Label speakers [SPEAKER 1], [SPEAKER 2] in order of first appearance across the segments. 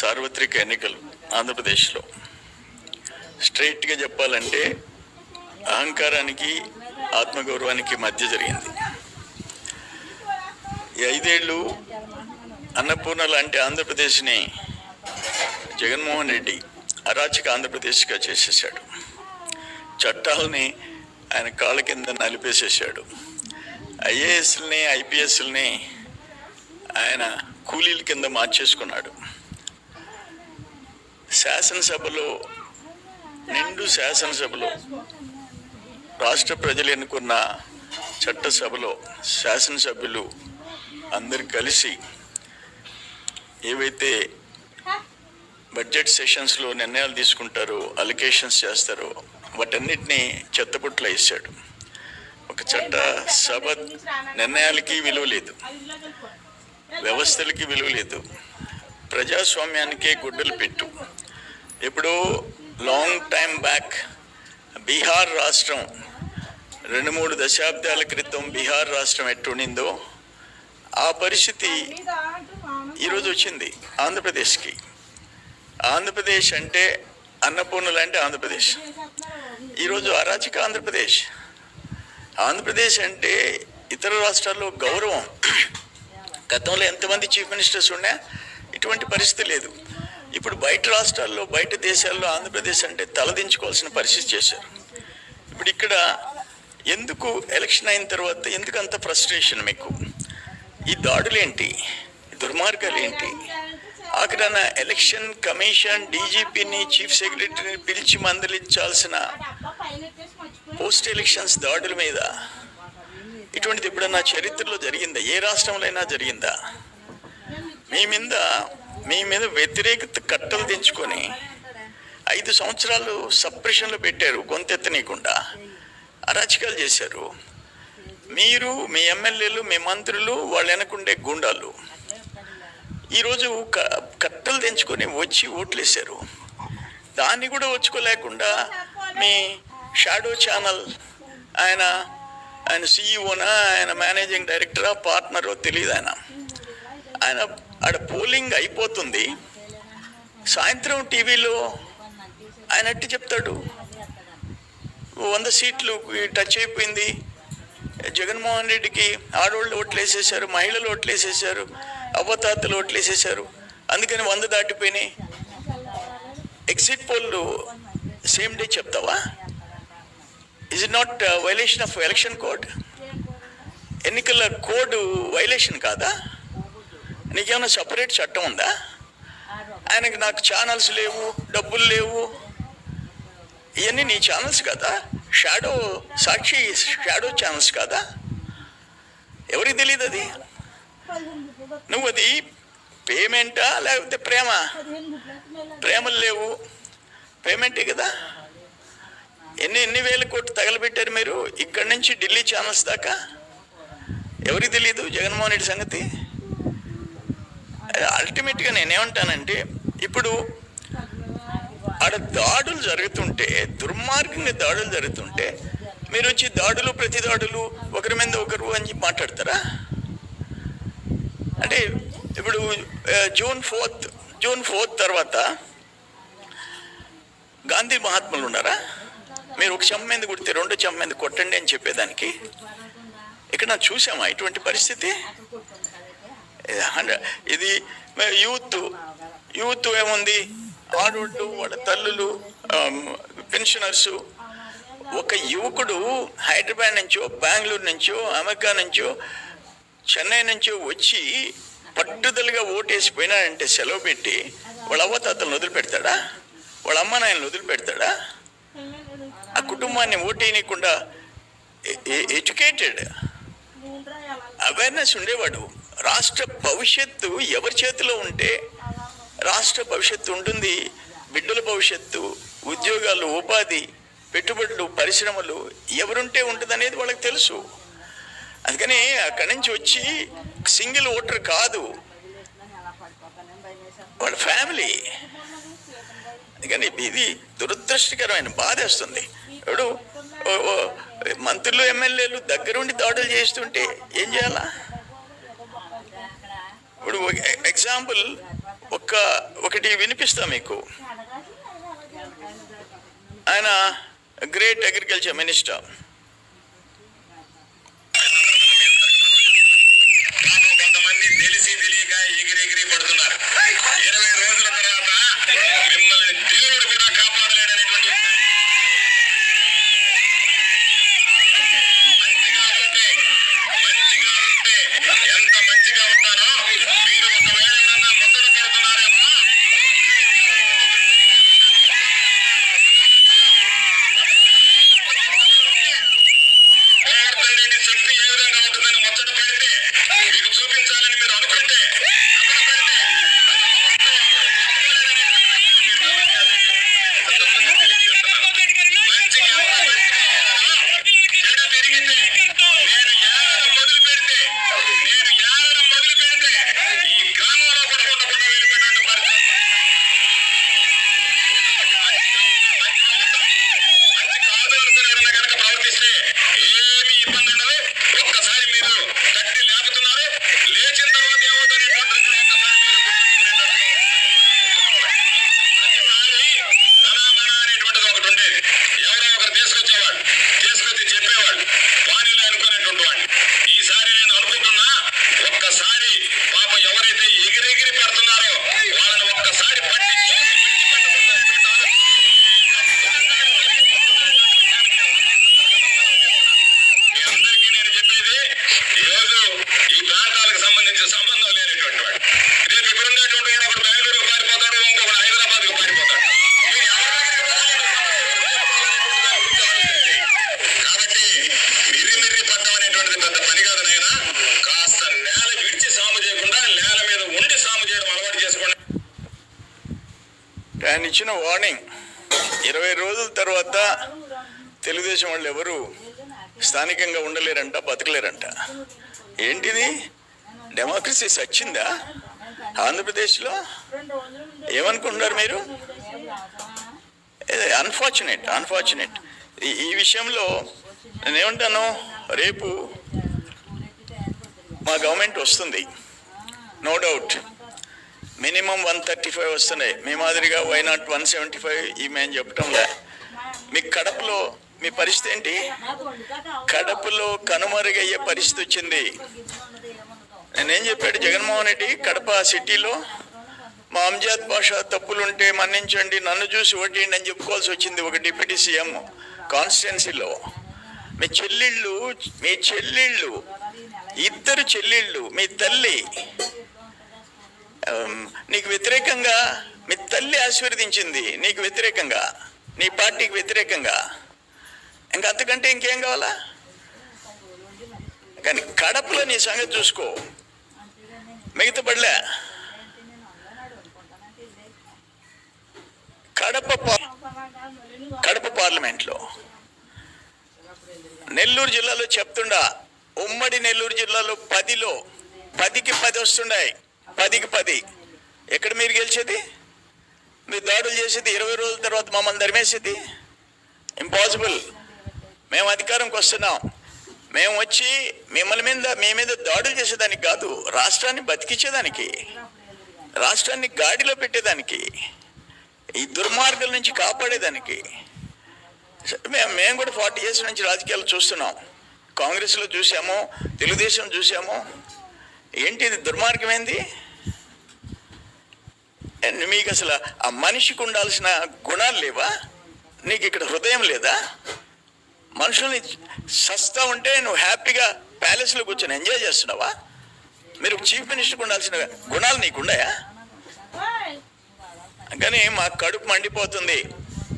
[SPEAKER 1] సార్వత్రిక ఎన్నికలు ఆంధ్రప్రదేశ్లో. స్ట్రైట్గా చెప్పాలంటే అహంకారానికి ఆత్మగౌరవానికి మధ్య జరిగింది. ఈ ఐదేళ్ళు అన్నపూర్ణ లాంటి ఆంధ్రప్రదేశ్ని జగన్మోహన్ రెడ్డి అరాచక ఆంధ్రప్రదేశ్గా చేసేసాడు చట్టాలని ఆయన కాళ్ళ కింద నలిపేసేసాడు ఐఏఎస్ని ఐపీఎస్ని ఆయన కూలీల కింద మార్చేసుకున్నాడు. శాసనసభలో నిండు శాసనసభలో రాష్ట్ర ప్రజలు ఎన్నుకున్న చట్టసభలో శాసనసభ్యులు అందరు కలిసి ఏవైతే బడ్జెట్ సెషన్స్లో నిర్ణయాలు తీసుకుంటారో అలికేషన్స్ చేస్తారో వాటన్నిటినీ చెత్తపుట్లో వేసాడు. ఒక చట్ట సభ నిర్ణయాలకి విలువ లేదు వ్యవస్థలకి విలువ లేదు ప్రజాస్వామ్యానికే గుడ్డలు పెట్టు. ఇప్పుడు లాంగ్ టైం బ్యాక్ బీహార్ రాష్ట్రం రెండు మూడు దశాబ్దాల క్రితం బీహార్ రాష్ట్రం ఎట్టుండిందో ఆ పరిస్థితి ఈరోజు వచ్చింది ఆంధ్రప్రదేశ్కి. ఆంధ్రప్రదేశ్ అంటే అన్నపూర్ణ లాంటి ఆంధ్రప్రదేశ్. ఈరోజు అరాచక ఆంధ్రప్రదేశ్. ఆంధ్రప్రదేశ్ అంటే ఇతర రాష్ట్రాల్లో గౌరవం. గతంలో ఎంతమంది చీఫ్ మినిస్టర్స్ ఉన్నా ఇటువంటి పరిస్థితి లేదు. ఇప్పుడు బయట రాష్ట్రాల్లో బయట దేశాల్లో ఆంధ్రప్రదేశ్ అంటే తలదించుకోవాల్సిన పరిస్థితి చేశారు. ఇప్పుడు ఇక్కడ ఎందుకు ఎలక్షన్ అయిన తర్వాత ఎందుకు అంత ఫ్రస్ట్రేషన్ మీకు? ఈ దాడులేంటి? దుర్మార్గాలు ఏంటి ఆఖరన ఎలక్షన్ కమిషన్ డీజీపీని చీఫ్ సెక్రటరీని పిలిచి మందలించాల్సిన పోస్ట్ ఎలక్షన్స్ దాడుల మీద ఇటువంటిది ఎప్పుడన్నా చరిత్రలో జరిగిందా? ఏ రాష్ట్రంలో అయినా జరిగిందా? మీ మీద మీ మీద వ్యతిరేకత కట్టలు తెంచుకొని ఐదు సంవత్సరాలు సప్రెషన్లు పెట్టారు గొంతెత్తనీయకుండా. అరాచకాలు చేశారు. మీరు మీ ఎమ్మెల్యేలు మీ మంత్రులు వాళ్ళు వెనకుండే గుండాలు. ఈరోజు క కట్టలు తెంచుకొని వచ్చి ఓట్లేశారు. దాన్ని కూడా వచ్చుకోలేకుండా మీ షాడో ఛానల్ ఆయన ఆయన సీఈఓనా ఆయన మేనేజింగ్ డైరెక్టరా పార్ట్నరో తెలియదు ఆయన. ఆయన ఆడ పోలింగ్ అయిపోతుంది. సాయంత్రం టీవీలో ఆయన అట్టి చెప్తాడు? వంద సీట్లు టచ్ అయిపోయింది. జగన్మోహన్ రెడ్డికి ఆడవాళ్ళు ఓట్లు వేసేసారు మహిళలు ఓట్లు వేసేసారు అవ్వతాతలు ఓట్లు వేసేసారు అందుకని వంద దాటిపోయినాయి. ఎగ్జిట్ పోల్లు సేమ్ డే చెప్తావా? Is it not violation of election code ఎన్నికల కోడ్ వైలేషన్ కాదా? నీకేమైనా సపరేట్ చట్టం ఉందా? ఆయనకి నాకు ఛానల్స్ లేవు డబ్బులు లేవు. ఇవన్నీ నీ ఛానల్స్ కదా? షాడో సాక్షి షాడో ఛానల్స్ కదా? ఎవరికి తెలియదు అది? నువ్వు అది పేమెంటా లేకపోతే ప్రేమ? ప్రేమలు లేవు. పేమెంటే కదా? ఎన్ని ఎన్ని వేల కోట్లు తగలబెట్టారు మీరు? ఇక్కడి నుంచి ఢిల్లీ ఛానల్స్ దాకా? ఎవరికి తెలియదు జగన్మోహన్ రెడ్డి సంగతి? అల్టిమేట్గా నేనేమంటానంటే ఇప్పుడు ఆడ దాడులు జరుగుతుంటే దుర్మార్గంగా దాడులు జరుగుతుంటే మీరు వచ్చి దాడులు ప్రతి దాడులు ఒకరి మీద ఒకరు అని చెప్పి మాట్లాడతారా? అంటే ఇప్పుడు జూన్ ఫోర్త్ జూన్ ఫోర్త్ తర్వాత గాంధీ మహాత్ములు ఉన్నారా? మీరు ఒక చెమ్మ మీద కొడితే రెండు చెమ్మ మీద కొట్టండి అని చెప్పేదానికి. ఇక్కడ చూసామా ఇటువంటి పరిస్థితి? ఇది యూత్ యూత్ ఏముంది? ఆడోళ్ళు వాళ్ళ తల్లులు పెన్షనర్స్ ఒక యువకుడు హైదరాబాద్ నుంచో బెంగళూరు నుంచో అమెరికా నుంచో చెన్నై నుంచో వచ్చి పట్టుదలగా ఓటేసిపోయినాడంటే సెలవు పెట్టి వాళ్ళ అవ్వతాతలను వదిలిపెడతాడా? వాళ్ళ అమ్మ నాయనలు వదిలిపెడతాడా? ఆ కుటుంబాన్ని ఓటేయకుండా ఎడ్యుకేటెడ్. అవేర్నెస్ ఉండేవాడు. రాష్ట్ర భవిష్యత్తు ఎవరి చేతిలో ఉంటే రాష్ట్ర భవిష్యత్తు ఉంటుంది. బిడ్డల భవిష్యత్తు ఉద్యోగాలు ఉపాధి పెట్టుబడులు పరిశ్రమలు ఎవరుంటే ఉంటుంది అనేది వాళ్ళకి తెలుసు. అందుకని అక్కడి నుంచి వచ్చి సింగిల్ ఓటర్ కాదు. వాళ్ళ ఫ్యామిలీ. అందుకని ఇది దురదృష్టకరమైన బాధేస్తుంది ఇప్పుడు మంత్రులు ఎమ్మెల్యేలు దగ్గరుండి దాడులు చేస్తుంటే ఏం చేయాలా? ఇప్పుడు ఎగ్జాంపుల్ ఒక్క ఒకటి వినిపిస్తా మీకు. ఆయన గ్రేట్ అగ్రికల్చర్ మినిస్టర్
[SPEAKER 2] కొంతమంది తెలిసి తెలియక ఎగిరి ఎగిరి పడుతున్నారు. ఇరవై రోజుల తర్వాత
[SPEAKER 1] ఇచ్చిన వార్నింగ్ ఇరవై రోజుల తర్వాత తెలుగుదేశం వాళ్ళు ఎవరు స్థానికంగా ఉండలేరంట బతకలేరంట. ఏంటిది? డెమోక్రసీ సచ్చిందా? ఆంధ్రప్రదేశ్లో? ఏమనుకుంటున్నారు మీరు? అన్ఫార్చునేట్ అన్ఫార్చునేట్ ఈ విషయంలో నేనేమంటాను? రేపు మా గవర్నమెంట్ వస్తుంది. No doubt. Minimum one thirty five వస్తున్నాయి. మీ మాదిరిగా why not one seventy five? ఈ మేము చెప్పటంలే. మీ కడపలో మీ పరిస్థితి ఏంటి? కడపలో కనుమరుగయ్యే పరిస్థితి వచ్చింది. నేనేం చెప్పాడు? జగన్మోహన్ రెడ్డి కడప సిటీలో మా అంజాద్ భాష తప్పులుంటే మన్నించండి నన్ను చూసి ఓటేయండి అని చెప్పుకోవాల్సి వచ్చింది ఒక డిప్యూటీ సీఎం కాన్స్టిట్యున్సీలో. మీ చెల్లిళ్ళు మీ చెల్లిళ్ళు ఇద్దరు చెల్లిళ్ళు మీ తల్లి నీకు వ్యతిరేకంగా మీ తల్లి ఆశీర్వదించింది. నీకు వ్యతిరేకంగా. నీ పార్టీకి వ్యతిరేకంగా. ఇంకా అంతకంటే ఇంకేం కావాలా? కానీ కడపలో నీ సంగతి చూసుకో. మిగతా పడలే. కడప కడప పార్లమెంట్లో. నెల్లూరు జిల్లాలో చెప్తుండా. ఉమ్మడి నెల్లూరు జిల్లాలో పదిలో పదికి పది వస్తుండాయి. పదికి పది. ఎక్కడ మీరు గెలిచేది? మీరు దాడులు చేసేది ఇరవై రోజుల తర్వాత మమ్మల్ని ధరిమేసేది ఇంపాసిబుల్ మేము అధికారంకి వస్తున్నాం. మేము వచ్చి మిమ్మల్ని మీద మీ మీద దాడులు చేసేదానికి కాదు రాష్ట్రాన్ని బతికించేదానికి రాష్ట్రాన్ని గాడిలో పెట్టేదానికి ఈ దుర్మార్గుల నుంచి కాపాడేదానికి. మేము మేము కూడా ఫార్టీ ఇయర్స్ నుంచి రాజకీయాలు చూస్తున్నాం. కాంగ్రెస్లో చూసాము తెలుగుదేశం చూసాము ఏంటి ఇది దుర్మార్గమైంది మీకు అసలు ఆ మనిషికి ఉండాల్సిన గుణాలు లేవా? నీకు ఇక్కడ హృదయం లేదా? మనుషుల్ని సస్తా ఉంటే నువ్వు హ్యాపీగా ప్యాలెస్లో కూర్చొని ఎంజాయ్ చేస్తున్నావా? మీరు చీఫ్ మినిస్టర్కి ఉండాల్సిన గుణాలు నీకుండాయా? కానీ మా కడుపు మండిపోతుంది.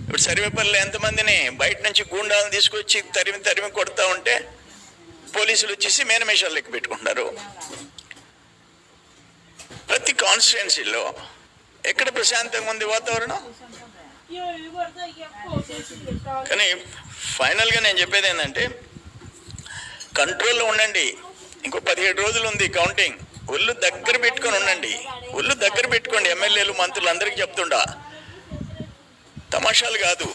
[SPEAKER 1] ఇప్పుడు సర్వేపల్లిలో ఎంతమందిని బయట నుంచి గూండాలను తీసుకొచ్చి తరిమి తరిమి కొడతా ఉంటే పోలీసులు వచ్చేసి మేనమేషాలు లెక్క పెట్టుకుంటారు కాన్స్టిట్యున్సీలో ఎక్కడ ప్రశాంతంగా ఉంది వాతావరణం? కానీ ఫైనల్గా నేను చెప్పేది ఏంటంటే కంట్రోల్లో ఉండండి. ఇంకో పదిహేడు రోజులు ఉంది కౌంటింగ్. ఒళ్ళు దగ్గర పెట్టుకొని ఉండండి. ఒళ్ళు దగ్గర పెట్టుకోండి ఎమ్మెల్యేలు మంత్రులు అందరికీ చెప్తుండా. తమాషాలు కాదు.